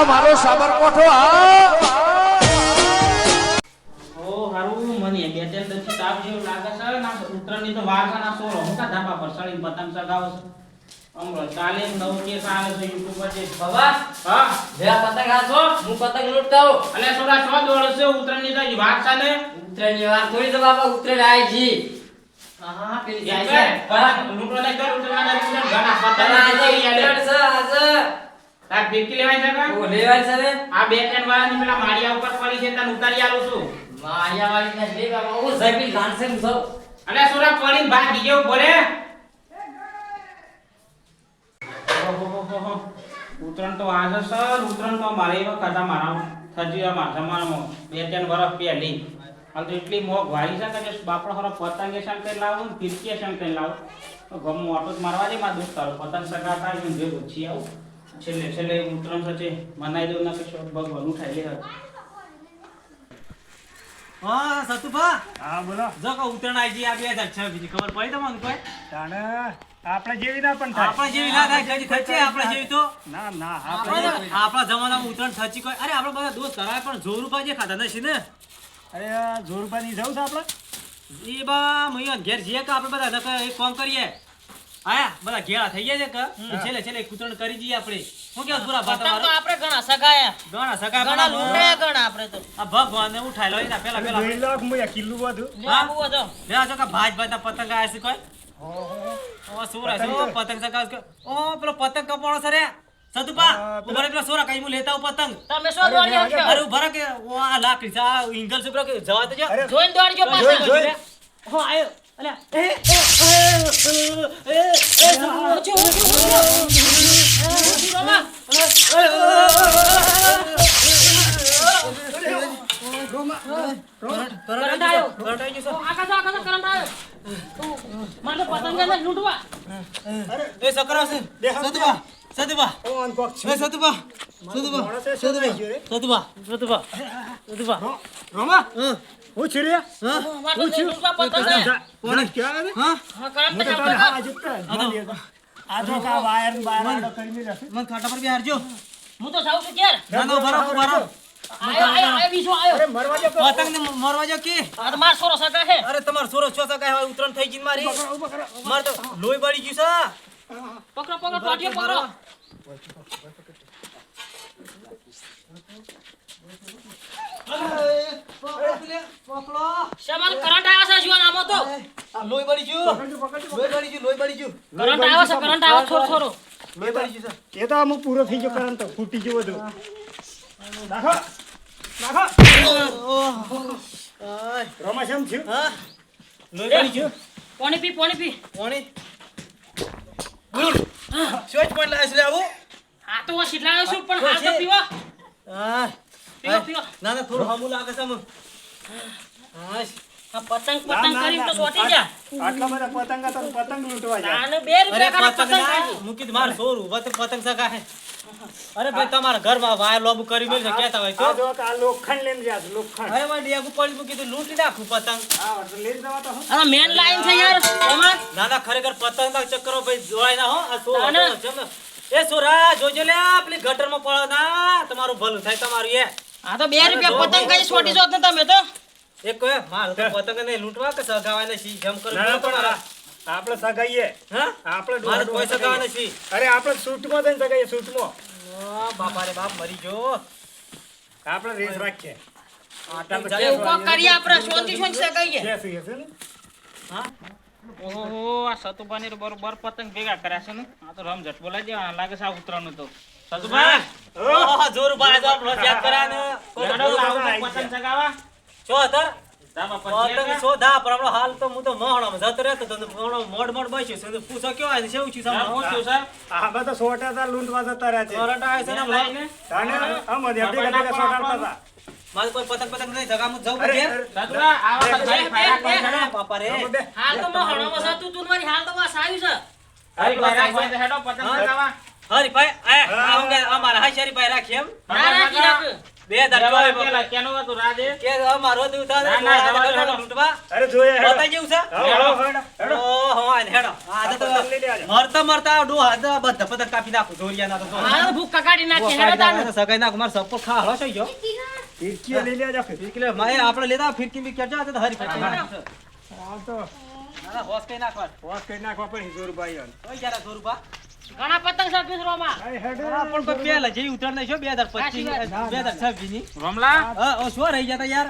આ મારો સાબરકોઠો આ ઓ હારું મને બે ત્રણ દિવસથી તાવ જેવું લાગે છે ના તો છે હું કા ધાબા પર સળીને પતંગ ચગાવો છે? અમરો ચાલે નવ કેસ આવે છે યુટ્યુબ પર જે બાબા હા. બે આ પતંગ હાથો હું પતંગ લૂંટતા હોઉં અલે સોરા છો દોડ છે ઉત્તરાયણની તો વાત છે ને. વાત થોડી તો બાબા ઉત્તરાયણ આવી જી. હા હા પેલી જાય છે. હા. ને કર ઉત્તરાયણ ઘણા પતંગ આજે આજે તાર ફિરકી લેવાય છે કા? ઓ લેવાય છે આ બે ત્રણ વાળાની પેલા માળિયા ઉપર પડી છે તને ઉતારી આલું છું. માળિયા વાળી ને લે બાબા હું ઝબી લાનસે હું સૌ અલે સોરા પડીને ભાગી ગયો બોલે ઉતરણ તો આજે સર. ઉત્તરાયણ તો મારે એવા ખાતા મારા થજી આ માથામાં બે ત્રણ વર્ષ પહેલી. હાલ તો એટલી મોગ વાળી છે કે બાપડો ખરો પતંગે શંકર લાવું ને ફીરકીએ શંકર લાવું. તો ગમું ઓટો જ મારવા દે મારા દોસ્તારો. પતંગ સગાતા થાય જે ઓછી આવું. છેલ્લે છેલ્લે ઉત્તરાયણ સાથે મનાઈ દઉં ના કે ભગવાન ઉઠાઈ લે હા સતુભા. હા બોલો. જો કો ઉત્તરાયણ આવી આ બે હજાર છવ્વીસ ખબર પડી તમને કોઈ? તાણે આપણે જેવી ના પણ થાય. આપણે જેવી ના થાય કદી થચે આપણે જેવી તો. ના ના આપણે આપણે જમાનામાં ઉત્તરાયણ થચી કોઈ? અરે આપણે બધા દોસ્ત કરાય પણ જોર રૂપિયા જે ખાતા નથી ને? અરે આ ની જવું છે આપણે? એ બા મૈયા ઘેર જઈએ કે આપણે બધા નકર એક કામ કરીએ. આયા બધા ઘેરા થઈ ગયા છે કે? છેલ્લે છેલ્લે એક કરી દઈએ આપણે. શું કેવું પૂરા ભાત પતંગ આપણે ઘણા સગાયા. ઘણા સગા ઘણા લૂંટાયા ઘણા આપણે તો. આ ભગવાનને ઉઠાઈ લો એના પેલા હું? લે કે ભાજ ભાજ ના પતંગ આયા છે કોઈ? ઓ સોરા ઓ, પતંગ સગા ઓ પેલો પતંગ કપાણો છે રે. સતુપા હા, પેલો- સોરા કઈ હું લેતા પતંગ? તમે શું દોડી અરે, હટશો? ઊભા રહે કે આ લાકડી છે ઇંગલ સુપ્રો કે જવા તો અરે જોઈને દોડજો જોઈ, હો આયો. સતુભા સતુભા સતુભા સતુભા. ઊંચું રમા. રોમા હા? હા મારે તો ક્યાં હા? હા, કા વાયર કરી મન ખાટા પર હું જાઉં છું ક્યારે ના ના ભરો ભરો આયો આયો આયો બીજો આયો. અરે મરવા દે તો પતંગ ને મરવા જો કે? આ તો માર સોરો સગા છે. અરે તમાર સોરો છો સગાય ઉતરણ થઈ ગઈ મારી. માર તો લોહી બળી ગયું છે. પકડો પકડો ટોટીઓ પકડો. શેમાં કરંટ આવ્યો છે જીવન આમાં તો. લોહી બળી ગયું. લોહી બળી ગયું લોહી બળી ગયું. કરંટ આવ્યો છે કરંટ આવ્યો થોડો થોડો. લોહી બળી ગયું છે. એ તો અમુક પૂરો થઈ ગયો કરંટ ફૂટી ગયો બધું. નાખો નાખો. આય થયું. હા. લોહી બળી ગયું. પાણી પી પાણી પી. પાણી. સ્વિચ પોઈન્ટ લાવે છે આવું. આ તો હું શીતલાયો છું પણ હાલ તો પીવો. હા. ના ના થોડું હમું લાગે છે આ પતંગ પતંગ કરીને તો સોટી જા આટલા બધા પતંગ હતા પતંગ લૂંટવા જાય આને બે રૂપિયા કાઢો પતંગ પતંગ ના કાઢી. મૂકી દે મારું સોરું વતે પતંગ સગા હે. અરે ભાઈ તમારા ઘરમાં વાયર લોબુ કરી મેલ છે કહેતા હોય આ જો આ લોખંડ લઈને જાય લોખંડ. અરે મારી ડેગુ પડી મૂકી તો લૂંટી નાખું પતંગ. હા તો લઈને જવા તો હું. મેન લાઈન છે યાર એમાં. ના ના ખરેખર પતંગ ના ચક્કરો ભાઈ જોવાય ના હો. આ સો ના, ના. છે ને. એ સોરા જોજો લે આપલી પેલી ગટરમાં પડો. ના તમારું ભલું થાય તમારું એ. આ તો બે રૂપિયા પતંગ કઈ સોટી જોત ને તમે તો. એક કહે માલ તો પતંગ ને લૂંટવા કે સગાવાને સી જમ કરી ના, ના, પણ આપણે સગાઈએ. હા? આપણે મારે કોઈ સગાવાને સી અરે આપણે સૂટમાં થઈને સગાઈએ સૂટમાં. ઓ, બાપા રે બાપ મરી જો. આપણે રેસ રાખીએ. કોક કરીએ આપણે શાંતિ શાંતિ સગાઈએ. ને? ઓહો આ સતુભાની તો બરોબર પતંગ ભેગા કર્યા છે ને. આ તો રમઝટ બોલાય છે લાગે છે આ ઉતરાનું તો. સતુભા ઓહો, જોર બાય જો આપણો યાદ કરાને. હેડો લાવો તો પતંગ ચગાવા છો પર પતંગ દા પણ આપણો હાલ તો હું તો મોહણામાં જતો રહેતો તો મોડ મોડ બેસ્યો છે. પૂછો કેવો આવે છે? શું હું સામે સર આ બધા સોટા હતા લૂંટવા જતા રહ્યા છે. આવે ને તાને આમ હતા. મારે કોઈ પતંગ પતંગ નહીં જગામાં જવું પડે ઘેર આવા તો ભાઈ ફાયરા કોણ. બાપા રે. હાલ તો માં હણવામાં સાતું તું મારી હાલ તો આવ્યું છે. ફાયરા કોઈ હેડો પતંગ હા. ચગાવા હરીભાઈ આ આ હું અમારા હાઈ શરીભાઈ રાખી એમ ના રાખી રાખ બે હજાર ચોવીસ પેલા રાજે કે હવે મારો ના, ના, જવા દે, હેડો. લૂંટવા અરે જોઈએ હેડો. જેવું છે હેડો, હેડો, હેડો. ઓહો, હેડો. આ તો આ પતંગ લઈ લે આજે. મરતા મરતા આ ડોહા તો બધા પતંગ કાપી નાખું ધોરિયાના તો જો. ભૂખ કકાડી નાખી હેડો તાનું. સગાઈ નાખું મારો સપોર્ટ ખા હળો થઈ ગયો ફિરકી લઈ લે ફિરકી લે, માએ આપણે લેતા ફિરકી બી તો હરી ફિરકી. હાલ તો ના, ના, કઈ નાખવા નાખવા પડે જોરુભાઈ યાર. કોઈ જરા સો રૂપા ઘણા પતંગ છે પીસરોમાં. આય પણ કોઈ પેલા જેવી ઉતર નહીં છો બે હજાર પચીસ બે હજાર છવ્વીસની રોમલા? હા શું રહી જતા યાર?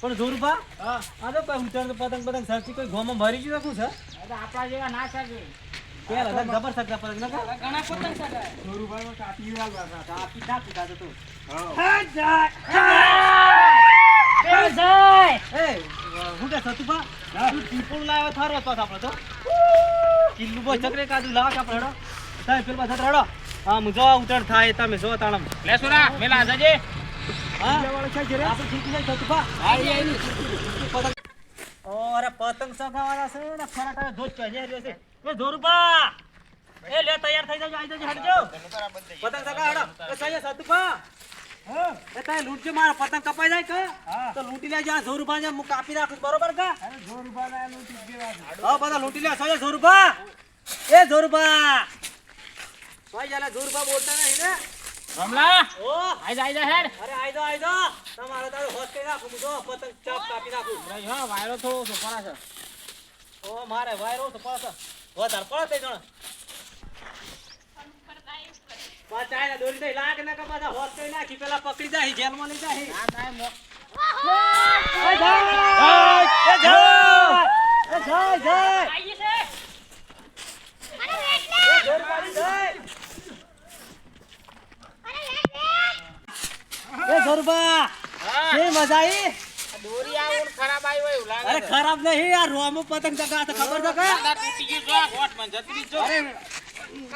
પણ સો રૂપા આ તો કોઈ ઉતર તો પતંગ પતંગ સરખી કોઈ ગોમાં ભરી ગયું શું છે આ તો આપણા જેવા ના શકે પહેલા જબર સગતા પતંગ ઘણા પતંગ છે જોરુભાઈમાં કાપી વાળવા કાપી નાખી દાદા તો હા. જાય. એ હું કે સતુપા તું ટીપું લાવ્યો થારો તો આપણે તો. કિલ્લું બો ચકરે કાદુ લાવ કે આપણે તાય પેલ પાછા હેડો. હા હું જો ઉતર થાય તમે જો તાણમ. લે સુરા મેલા જજે. હા? વાળો છે ઘરે? આપણે ઠીક છે સતુપા આઈ આઈ પતંગ. ઓરે પતંગ સગાવાના છે ને ફરાટા ધોચ છે રહ્યો છે. એ ધોરુપા એ લે તૈયાર થઈ જાજો આઈ જજો હટજો પતંગ સગા હડો એ સતુપા હા. એ તાય લૂંટજો મારા પતંગ કપાઈ જાય કે? હા. તો લૂંટી લેજો આ ધોરુપા ને હું કાપી નાખું બરોબર કા? અરે જોરુભાઈને આ લૂંટી જ દેવા છે. હા બધા લૂંટી લે સાયા ધોરુપા એ ધોરુપા સોય જાલે ધોરુપા બોલતા નહીં ને? રમલા? ઓ. આઈ જા આઈ જા હેડ. અરે આઈ દો આઈ દો તમારે તારું હોશ કરી નાખું જો પતંગ ચાપ કાપી નાખું ભાઈ હા વાયરો થોડો ઓછો છે. ઓ મારે વાયરો તો પડતો વધારે પડે તે જણ. પાછા આયા દોરી દઈ લાગ ને કે પાછા હોશ કરી નાખી પેલા પકડી જાય લઈ આ તાય મો એ જાય એ જાય જાય આઈ છે. એ જોર પાડી જાય એ જોરબા હા. મજા આવી દોરી આવું ખરાબ આવ્યો એવું લાગે અરે ખરાબ નહીં આ રોમો પતંગ તો ખબર છે કે? તૂટી ગયું જો માં જતી રહી જો.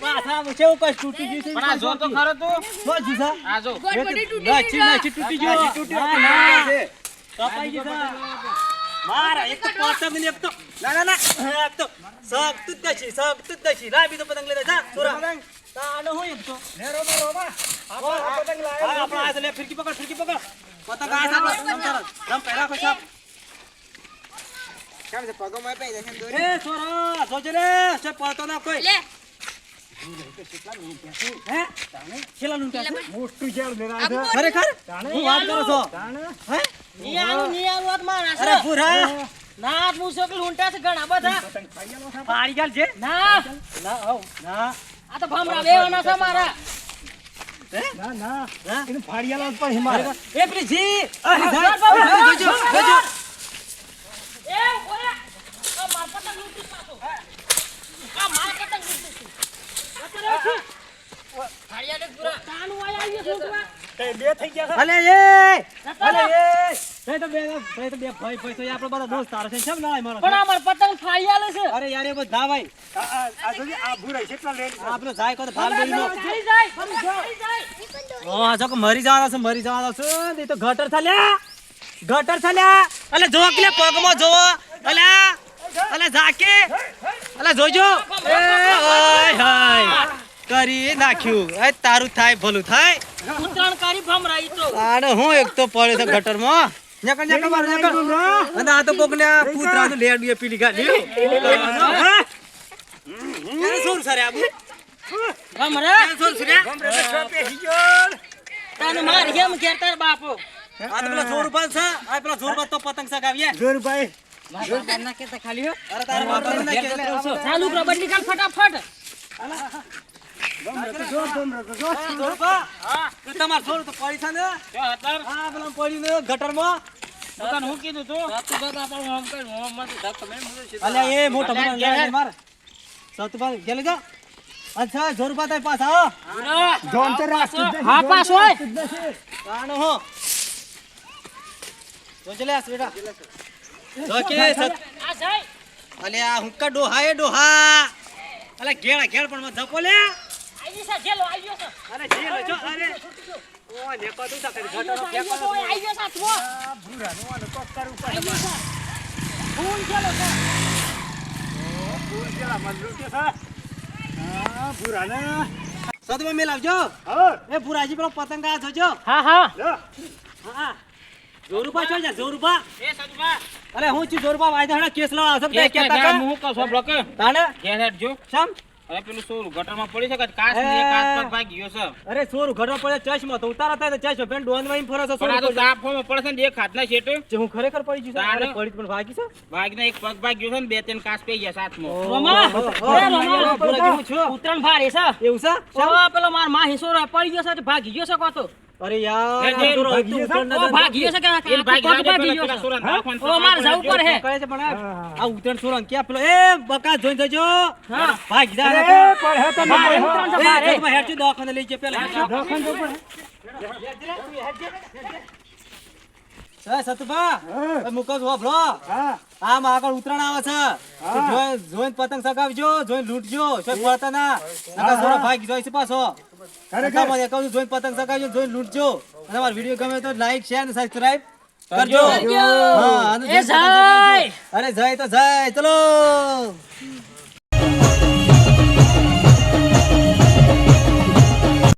પાછા કેવું કઈ તૂટી ગયું છે? પણ આ જો તો ખરો તું. જ્યું છે આ જો. નાચી નાચી તૂટી ગયો. ના ના. કપાઈ ગયું. મારા એક તો પતંગ ને એક તો ના ના ના. એક તો સબ જ દશી સબ જ દશી લાવી તો પતંગ લઈ જા સુરા તાનો હું એક તો. લે રોમા, રોમા. આ આ પતંગ લાવ્યો હા આપણે લે ફિરકી પકડ ફિરકી પકડ. પતંગ આ સાપ. રમ ચાલ રમ પહેલા કોઈ. ખરેખર? હું વાત કરો છો? હે? નિયાનું નિયાનું વાત મારા અરે પૂરા ના હું કે લૂંટા છે ઘણા બધા. પતંગ ખાઈ ગયેલો છે. પાડી ગાલ છે ના. ના આવ. ના. આ તો ભમરા બેવાના છે મારા. ના, ના. હા? એનું પણ હિમાલય. એ પેલી જોજો જોજો. એ ઓયા આ માર પતંગ લૂંટી પાછો આ માર પતંગ લૂંટી છે અત્યારે ઉઠી. ફાળિયાને પૂરા કાનું આયા અહીંયા છોકરા તે બે થઈ ગયા. અલે એ! અલે એ! તે તો બે તે તો બે ભાઈ ભાઈ તો આપણે બધા દોસ્તાર છે. કેમ ના મારો પણ માર પતંગ ફાળિયાલે છે. અરે યાર એ બધા ભાઈ. આ- આ- આ ભૂરાઈ કેટલા લે આપણો જાય કો તો ભાલ ગઈ નો. જઈ જાય. જઈ જાય. ઓ આ જો મરી જવાના છે મરી જવાના છે. એ તો ગટર થલ્યા ગટર થલ્યા અલે જો કે પગમાં જો. અલે અલે જાકે અલે જોજો એ ઓય હાય. કરી નાખ્યું. એ તારું થાય ભલું થાય. ઉતરાણ કરી ભમરા ઈ તો. આને હું એક તો પડ્યો છે ગટરમાં. નકર નકર માર નકર અને આ તો કોક ને કૂતરાનું લેડું પીલી ગાડી હા. કેને સોર સરે આબુ? ભમરા સોર સરે ગમરે તો છ પેસી ગયો. માર હેમ ઘેર તાર બાપો. આ તો પેલા સોર રૂપિયા છે. આ પેલા સોર રૂપિયા તો પતંગ સગાવીએ જોરુભાઈ, ના કેતા ખાલી હો. અરે તારે બાપા ને નાખી ચાલુ કરો બદલી કાઢ ફટાફટ. તમાર ને ગટરમાં હું કીધું તું અલ્યા એ મોટો લે સતુભાઈ આ જાય અલે ડોહા. એ ડોહા અલે ઘેડા ઘેડ પણ મત ધપો લે. આઈ છે જેલો આવ્યો છે. અરે જે જો અરે. ઓ નેકો તું તા કરી ઘટરો આવ્યો ફેંકો છે આવ્યો છે હાથમાં. આ ભૂરાનું આનું કોક. આવ્યો છે. ફૂલ જેલો છે. ભૂર જેલા લૂંટે છે. હા, ભૂરાને. સદમાં મેલ આવજો. હા. એ ભુરાજી પેલો પતંગ આ જોજો. હા હા. હા જોરુબા છો જા જોરુબા એ સજવા અરે હું છું જોરુબા વાયદા કેસ લડવા આવશે કે તે હું કહું બ્લોક તાને ઘેર હેડ જો. સમ અરે પેલું ગટરમાં પડી છે કે ને કાચ પર ભાગી ગયો છે. અરે સોરું ઘડવા પડે ચશ્મા તો ઉતારા થાય તો ચશ્મા. પેન ડોન વાઈન ફરો છો આ તો સોરું ફોમાં પડે છે ને એક હાથના શેઠ જે હું ખરેખર પડી ગયું છે પડી પણ ભાગી છે? ભાગીને એક પગ ભાગ ગયો છે ને બે ત્રણ કાચ પઈ ગયા સાથમાં રોમા હું છું ઉતરણ ભારે છે. એવું છે? પેલો મારમાં હિસો પડી ગયો છે તે ભાગી ગયો છે કોતો. અરે યાર હે, હે, ભાગી છે? કે પેલા છે ઓ માર જવું પડે હે કહે છે પણ આ- આ ઉતરણ સોરણ ક્યાં પેલો એ બકા જોઈને જજો હા. ભાગી જા. હે દવાખાને લઈ જાય પેલા દવાખાને. એ, સતુભા મુકો ભલો. હા. આગળ ઉતરાણ આવે છે. જોઈને પતંગ ચગાવજો જોઈને લૂંટજો પડતા ના નકર સોરો ભાગી જાય છે પાછો. જોઈને પતંગ ચગાવજો જોઈને લૂંટજો. અને અમારો વીડિયો ગમે તો લાઈક શેર અને સબસ્ક્રાઇબ કરજો. અરે જય તો જય. ચલો.